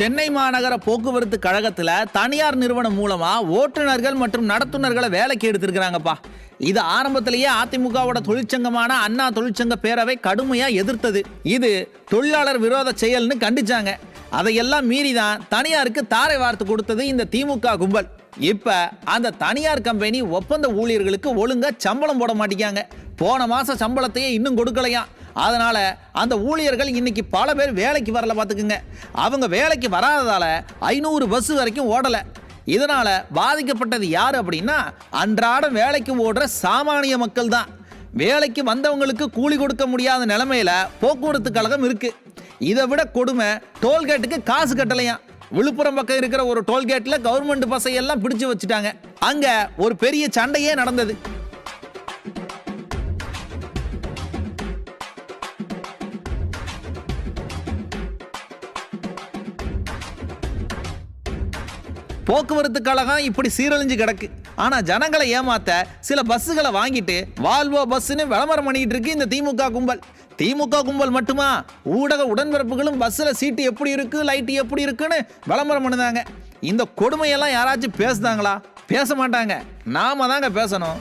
சென்னை மாநகர போக்குவரத்து கழகத்துல தனியார் நிறுவனம் மூலமா ஓட்டுநர்கள் மற்றும் நடத்துனர்களை வேலைக்கு எடுத்திருக்கிறாங்கப்பா. இது ஆரம்பத்திலேயே அதிமுகவோட தொழிற்சங்கமான அண்ணா தொழிற்சங்க பேரவை கடுமையா எதிர்த்தது. இது தொழிலாளர் விரோத செயல்னு கண்டிச்சாங்க. அதையெல்லாம் மீறி தான் தனியாருக்கு தாரை வார்த்து கொடுத்தது இந்த திமுக கும்பல். இப்ப அந்த தனியார் கம்பெனி ஒப்பந்த ஊழியர்களுக்கு ஒழுங்கா சம்பளம் போட மாட்டேங்காங்க போன மாதம் சம்பளத்தையே இன்னும் கொடுக்கலையாம் அதனால் அந்த ஊழியர்கள் இன்றைக்கி பல பேர் வேலைக்கு வரல பார்த்துக்குங்க. அவங்க வேலைக்கு வராததால் ஐநூறு பஸ் வரைக்கும் ஓடலை. இதனால் பாதிக்கப்பட்டது யார் அப்படின்னா அன்றாடம் வேலைக்கு ஓடுற சாமானிய மக்கள் தான். வேலைக்கு வந்தவங்களுக்கு கூலி கொடுக்க முடியாத நிலமையில போக்குவரத்து கழகம் இருக்குது இதை விட கொடுமை டோல்கேட்டுக்கு காசு கட்டலையாம் விழுப்புரம் பக்கம் இருக்கிற ஒரு டோல்கேட்டில் கவர்மெண்ட் பசையெல்லாம் பிடிச்சு வச்சுட்டாங்க. அங்கே ஒரு பெரிய சண்டையே நடந்தது. போக்குவரத்து கழகம் இப்படி சீரழிஞ்சு கிடக்கு. ஆனா ஜனங்களை ஏமாத்த சில பஸ்ஸுகளை வாங்கிட்டு வால்வோ பஸ்ஸுன்னு விளம்பரம் பண்ணிட்டு இருக்கு இந்த திமுக கும்பல். திமுக கும்பல் மட்டுமா? ஊடக உடன்பிறப்புகளும் பஸ்ஸில் சீட்டு எப்படி இருக்கு லைட்டு எப்படி இருக்குன்னு விளம்பரம் பண்ணுதாங்க. இந்த கொடுமையெல்லாம் யாராச்சும் பேசுதாங்களா? பேச மாட்டாங்க. நாம தாங்க பேசணும்.